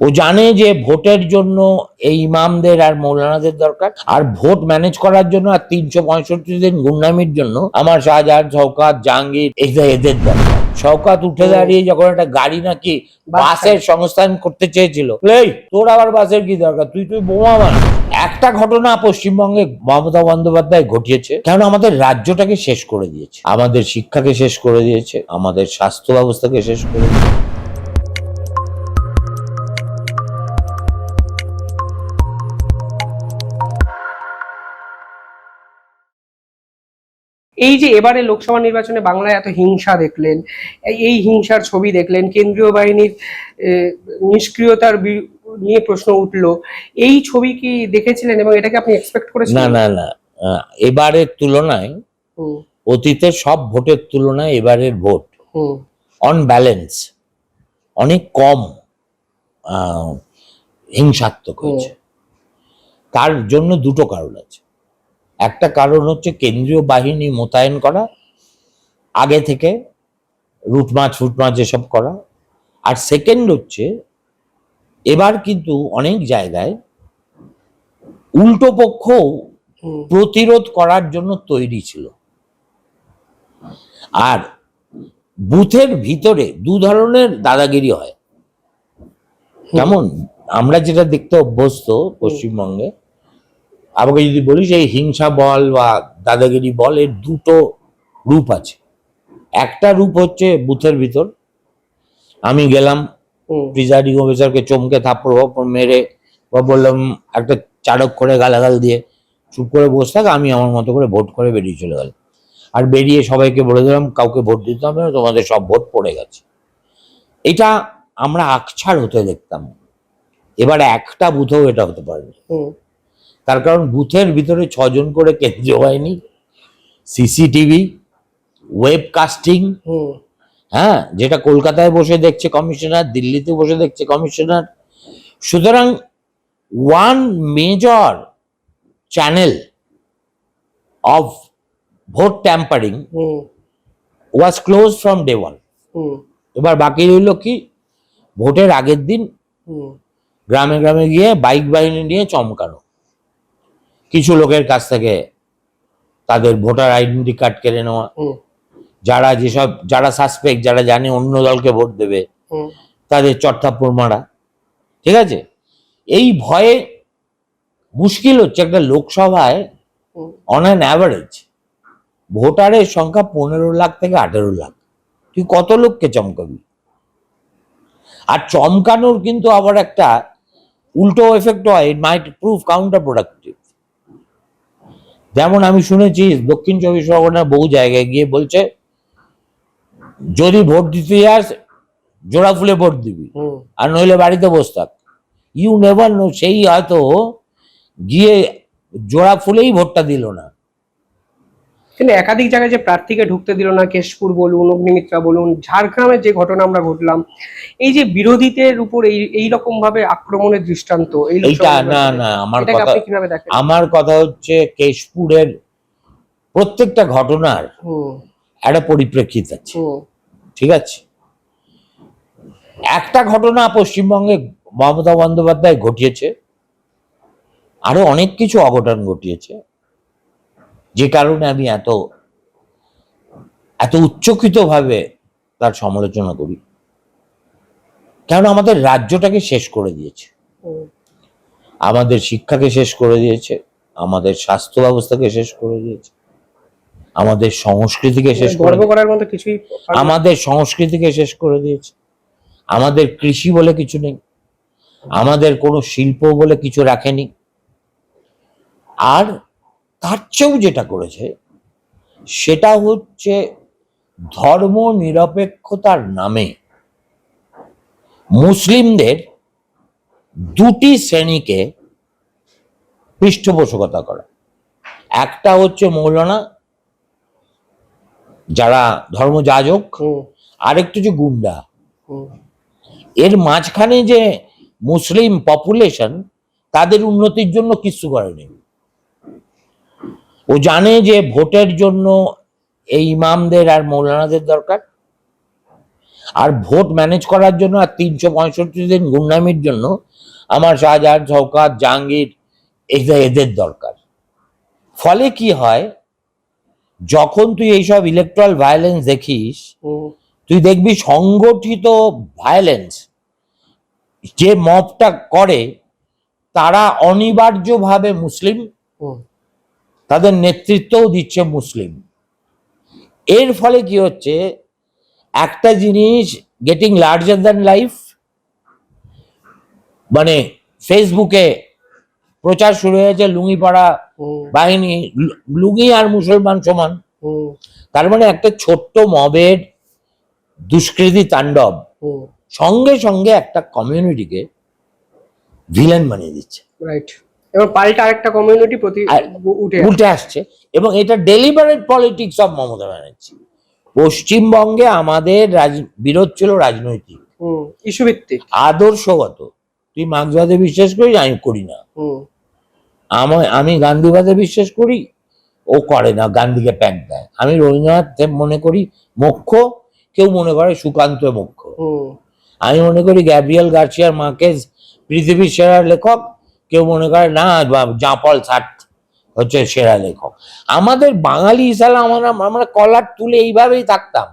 ও জানে যে ভোটের জন্য এই ইমামদের আর মৌলানাদের দরকার আর ভোট ম্যানেজ করার জন্য আর তিনশো পঁয়ষট্টি দিন গুন্ডামির জন্য আমার শাহজাহান শওকাত জাহাঙ্গীর এদের এদের দরকার শওকাত উঠে দাঁড়িয়ে যখন একটা গাড়ি নাকি বাস বাসের সংস্থান করতে চেয়েছিল এই তোর আবার বাসের কি দরকার? তুই তুই বোমা মান একটা ঘটনা পশ্চিমবঙ্গে মমতা বন্দ্যোপাধ্যায় ঘটিয়েছে কারণ আমাদের রাজ্যটাকে শেষ করে দিয়েছে। আমাদের শিক্ষাকে শেষ করে দিয়েছে আমাদের স্বাস্থ্য ব্যবস্থাকে শেষ করে দিয়েছে। এই যে এবারে লোকসভা নির্বাচনে বাংলায় এত হিংসা দেখলেন এই- হিংসার ছবি দেখলেন কেন্দ্রীয় বাহিনীর নিষ্ক্রিয়তার নিয়ে প্রশ্ন উঠল এই ছবি কি দেখেছিলেন এবং এটাকে আপনি এক্সপেক্ট না করেছিলেন? না না আহ, এবারের তুলনায় হুম, অতীতের সব ভোটের তুলনায় এবারের ভোট অন ব্যালেন্স অনেক কম আহ, হিংসাত্মক হয়েছে। তার জন্য দুটো কারণ আছে। একটা কারণ হচ্ছে কেন্দ্রীয় বাহিনী মোতায়েন করা আগে থেকে রুট মাছ ফুট মাছ এসব করা। আর সেকেন্ড হচ্ছে এবার কিন্তু অনেক জায়গায় উল্টো পক্ষ প্রতিরোধ করার জন্য তৈরি ছিল। আর বুথের ভিতরে দু ধরনের দাদাগিরি হয়। কেমন? আমরা যেটা দেখতে অভ্যস্ত পশ্চিমবঙ্গে আমাকে যদি বলিস এই হিংসা বল বা দাদাগিরি বল এর দুটো রূপ আছে। একটা রূপ হচ্ছে বুথের ভিতর। আমি গেলাম প্রিজাইডিং অফিসারকে চমকে থাপ্পড় ফাপ্পড় মেরে বা বললাম একটা চাড়ক করে গালাগাল দিয়ে চুপ করে বসে থাক আমি আমার মতো করে ভোট করে বেরিয়ে চলে গেলাম। আর বেরিয়ে সবাইকে বলে দিলাম কাউকে ভোট দিতে হবে না তোমাদের সব ভোট পড়ে গেছে। এটা আমরা আকছাড় হতে দেখতাম। এবার একটা বুথেও এটা হতে পারে না। হুম, তার কারণ বুথের ভিতরে ছজন করে কেন্দ্রীয় বাহিনী সিসিটিভি ওয়েব কাস্টিং হ্যাঁ যেটা কলকাতায় বসে দেখছে কমিশনার দিল্লিতে বসে দেখছে কমিশনার। সুতরাং one major channel of vote tampering was close from day one hmm, এবার বাকি রইল কি? ভোটের আগের দিন গ্রামে গ্রামে গিয়ে বাইক বাহিনী নিয়ে চমকানো। কিছু লোকের কাছ থেকে তাদের ভোটার আইডেন্টি কার্ড কেড়ে নেওয়া। যারা যেসব যারা সাসপেক্ট যারা জানে অন্য দলকে ভোট দেবে তাদের চট্টাপ্পড় মারা। ঠিক আছে? এই ভয়ে মুশকিল হচ্ছে একটা লোকসভায় অন অ্যান অ্যাভারেজ ভোটারের সংখ্যা পনেরো লাখ থেকে আঠেরো লাখ। তুই কত লোককে চমকাবি? আর চমকানোর কিন্তু আবার একটা উল্টো এফেক্ট হয় it might prove counterproductive যেমন আমি শুনেছি দক্ষিণ চব্বিশ পরগনার বহু জায়গায় গিয়ে বলছে যদি ভোট দিতে যাস জোড়া ফুলে ভোট দিবি আর নইলে বাড়িতে বস থাক। ইউ নেভার নো সেই হয়তো গিয়ে জোড়া ফুলেই ভোটটা দিল না। কিন্তু একাধিক জায়গায় যে প্রার্থীকে ঢুকতে দিল না কেশপুর বলুন অগ্নিমিত্রা বলুন ঝাড়গ্রামের যে ঘটনা আমরা ঘটলাম এই যে বিরোধীদের উপর এই এই রকম ভাবে আক্রমণের দৃষ্টান্ত এইটা না না আমার কথা কীভাবে দেখেন? আমার কথা হচ্ছে কেশপুরের প্রত্যেকটা ঘটনার একটা পরিপ্রেক্ষিত আছে। ঠিক আছে? একটা ঘটনা পশ্চিমবঙ্গে মমতা বন্দ্যোপাধ্যায় ঘটিয়েছে আরও অনেক কিছু অঘটন ঘটিয়েছে যে কারণে আমি এত এত উচ্চকিত ভাবে তার সমালোচনা করি। কারণ আমাদের রাজ্যটাকে শেষ করে দিয়েছে। আমাদের শিক্ষাকে শেষ করে দিয়েছে। আমাদের স্বাস্থ্য ব্যবস্থাকে শেষ করে দিয়েছে। আমাদের সংস্কৃতিকে শেষ করে কিছুই আমাদের সংস্কৃতিকে শেষ করে দিয়েছে। আমাদের কৃষি বলে কিছু নেই। আমাদের কোনো শিল্প বলে কিছু রাখেনি। আর তার চেয়েও যেটা করেছে সেটা হচ্ছে ধর্ম নিরপেক্ষতার নামে মুসলিমদের দুটি শ্রেণীকে পৃষ্ঠপোষকতা করা। একটা হচ্ছে মৌলানা যারা ধর্মযাজক হুম, আরেকটু যে গুন্ডা। এর মাঝখানে যে মুসলিম পপুলেশন তাদের উন্নতির জন্য কিছু করেনি। ও জানে যে ভোটের জন্য এই ইমামদের আর মৌলানাদের দরকার? আর ভোট ম্যানেজ করার জন্য আর তিনশো পঁয়ষট্টি দিন গুন্ডামির জন্য আমার শাহজাহান শওকাত জাহাঙ্গীর এদের এদের দরকার। ফলে কি হয়? যখন তুই এইসব ইলেকট্রাল ভায়োলেন্স দেখিস তুই দেখবি সংগঠিত ভায়োলেন্স যে মবটা করে তারা অনিবার্যভাবে মুসলিম তাদের নেতৃত্বও দিচ্ছে মুসলিম। এর ফলে কি হচ্ছে? একটা জিনিস গেটিং লার্জার দ্যান লাইফ মানে ফেসবুকে প্রচার শুরু হয়েছে লুঙ্গিপাড়া বাহিনী লুঙ্গি আর মুসলমান সমান। তার মানে একটা ছোট্ট মবের দুষ্কৃতি তাণ্ডব সঙ্গে সঙ্গে একটা কমিউনিটিকে ভিলেন বানিয়ে দিচ্ছে। রাইট এবার পাল্টা আরেকটা কমিউনিটি প্রতি আর- উঠে আসছে। এবং এটা deliberate politics of Mamata Banerjee. পশ্চিমবঙ্গে আমাদের বিরোধ ছিল রাজনৈতিক। হুম ইস্যু ভিত্তিক আদর্শগত। তুই মার্ক্সবাদে বিশ্বাস করিস? আমি করি না। আমার আমি গান্ধীবাদে বিশ্বাস করি? ও করে না গান্ধীকে প্যাক দেয়। আমি রবীন্দ্রনাথ মনে করি মোক্ষ কেউ মনে করে সুকান্ত মোক্ষ আমি মনে করি গ্যাব্রিয়েল গার্সিয়ার মার্কেজ পৃথিবীর সেরা লেখক। কেউ মনে করে না জাঁপল সাট হচ্ছে সেরা লেখক। আমাদের বাঙালি হিসাবে আমরা আমরা কলার তুলে এইভাবেই থাকতাম।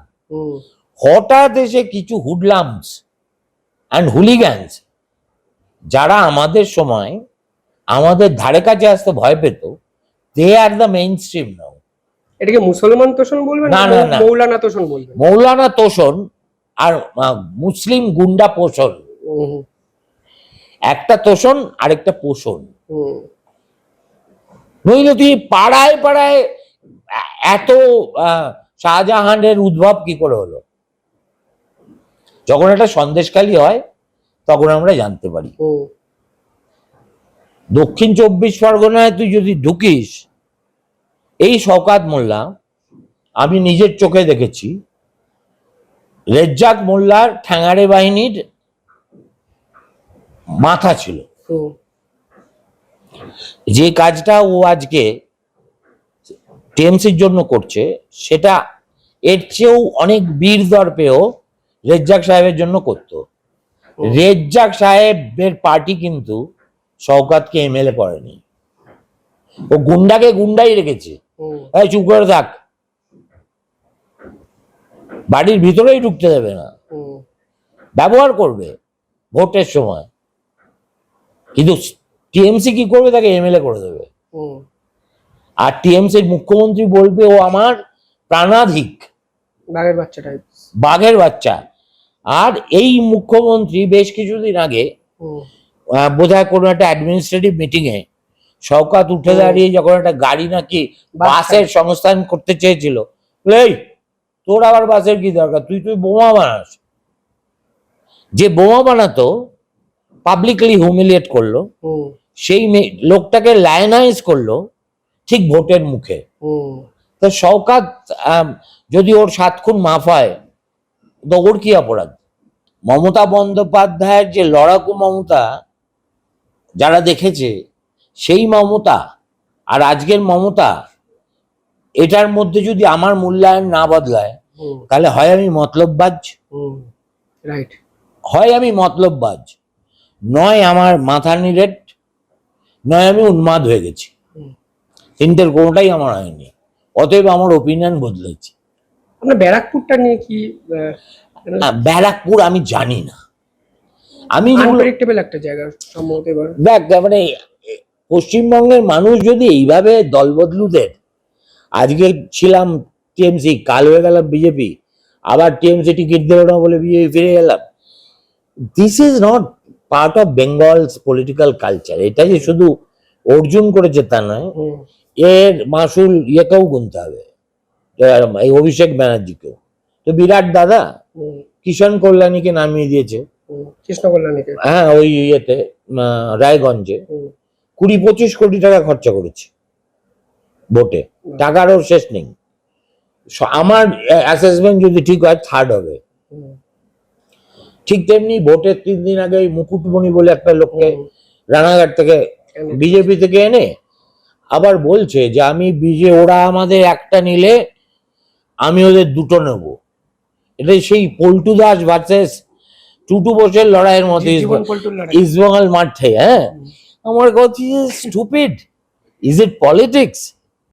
হঠাৎ এসে কিছু হুডলামস অ্যান্ড হুলিগ্যান্স যারা আমাদের সময় আমাদের ধারে কাছে আসতে ভয় পেত they are the mainstream now এটাকে মুসলমান তোষণ বলবেন না, না না। মৌলানা তোষণ বলবেন? মৌলানা তোষণ আর মুসলিম গুন্ডা পোষণ। একটা তোষণ আরেকটা পোষণ। নইলে তুই পাড়ায় পাড়ায় এত শাহজাহানের উদ্ভব কি করে হলো? যখন একটা সন্দেশখালি হয় তখন আমরা জানতে পারি। দক্ষিণ চব্বিশ পরগনায় তুই যদি ঢুকিস এই শওকাত মোল্লা আমি নিজের চোখে দেখেছি রেজ্জাক মোল্লার ঠ্যাঙাড়ে বাহিনীর মাথা ছিল। যে কাজটা ও আজকে টিএমসির জন্য করছে সেটা এর চেয়েও অনেক বীর দর্পেও রেজ্জাক সাহেবের জন্য করতো। রেজ্জাক সাহেবের পার্টি কিন্তু শওকাতকে এমএলএ করেনি। ও গুন্ডাকে গুন্ডাই রেখেছে। চুপ করে থাক। বাড়ির ভিতরেই ঢুকতে দেবে না। ব্যবহার করবে ভোটের সময়। কিন্তু টিএমসি কি করবে? তাকে এমএলএ করে দেবে। আর টিএমসির মুখ্যমন্ত্রী বলবে ও আমার প্রাণাধিক। বাঘের বাচ্চা টাইপ বাঘের বাচ্চা। আর এই মুখ্যমন্ত্রী বেশ কিছুদিন আগে হুম, আহ, বোধহয় কোনো একটা অ্যাডমিনিস্ট্রেটিভ মিটিং এ শওকাত উঠে দাঁড়িয়ে যখন একটা গাড়ি নাকি বাসের সংস্থান করতে চেয়েছিল এই তোর আবার বাসের কি দরকার? তুই তুই বোমা বানাস। যে বোমা বানাতো পাবলিকলি হুমিলিয়েট করল সেই লোকটাকে লায়নাইজ করল ঠিক ভোটের মুখে। তো শওকাত যদি ওর সাত খুন মাফ হয় তো ওর কি অপরাধ? মমতা বন্দ্যোপাধ্যায়ের যে লড়াকু মমতা যারা দেখেছে সেই মমতা আর আজকের মমতা এটার মধ্যে যদি আমার মূল্যায়ন না বদলায় তাহলে হয় আমি মতলববাজ? রাইট হয় আমি মতলববাজ। নয় আমার মাথা নিরেট নয় আমি উন্মাদ হয়ে গেছি। তিনটের কোনোটাই আমার হয়নি। অতএব আমার ওপিনিয়ন বদলেছে। আপনার ব্যারাকপুরটা নিয়ে কি ব্যারাকপুর আমি জানি না। আমি আনপ্রেডিক্টেবল একটা জায়গা সম্ভবত এবার। দেখ মানে পশ্চিমবঙ্গের মানুষ যদি এইভাবে দলবদলুদের আজকে ছিলাম টিএমসি কাল হয়ে গেলাম বিজেপি আবার টিএমসি টিকিট দেবো না বলে বিজেপি ফিরে গেলাম this is not part of Bengal's political culture এটা যে শুধু অর্জুন করেছে তা নয় এর মাসুল ইয়েকেও গুনতে হবে এই অভিষেক ব্যানার্জিকেও। তো বিরাট দাদা কিষণ কল্যাণীকে নামিয়ে দিয়েছে। কৃষ্ণ কল্যাণীকে। হ্যাঁ ওই ইয়েতে রায়গঞ্জে। কুড়ি পঁচিশ কোটি টাকা খরচা করেছে ভোটে। টাকার ওর শেষ নেই। আমার অ্যাসেসমেন্ট যদি ঠিক হয় থার্ড হবে। ঠিক তেমনি ভোটের তিন দিন আগে ওই মুকুটমণি বলে একটা লোককে রানাঘাট থেকে বিজেপি থেকে এনে আবার বলছে যে আমি বিজে ওরা আমাদের একটা নিলে আমি ওদের দুটো নেব। এটা সেই পল্টু দাস ভার্সেস টুটু বোসের লড়াইয়ের মতো ইস্টবেঙ্গল মাঠে হ্যাঁ? আমার কথা স্টুপিড ইজ ইট পলিটিক্স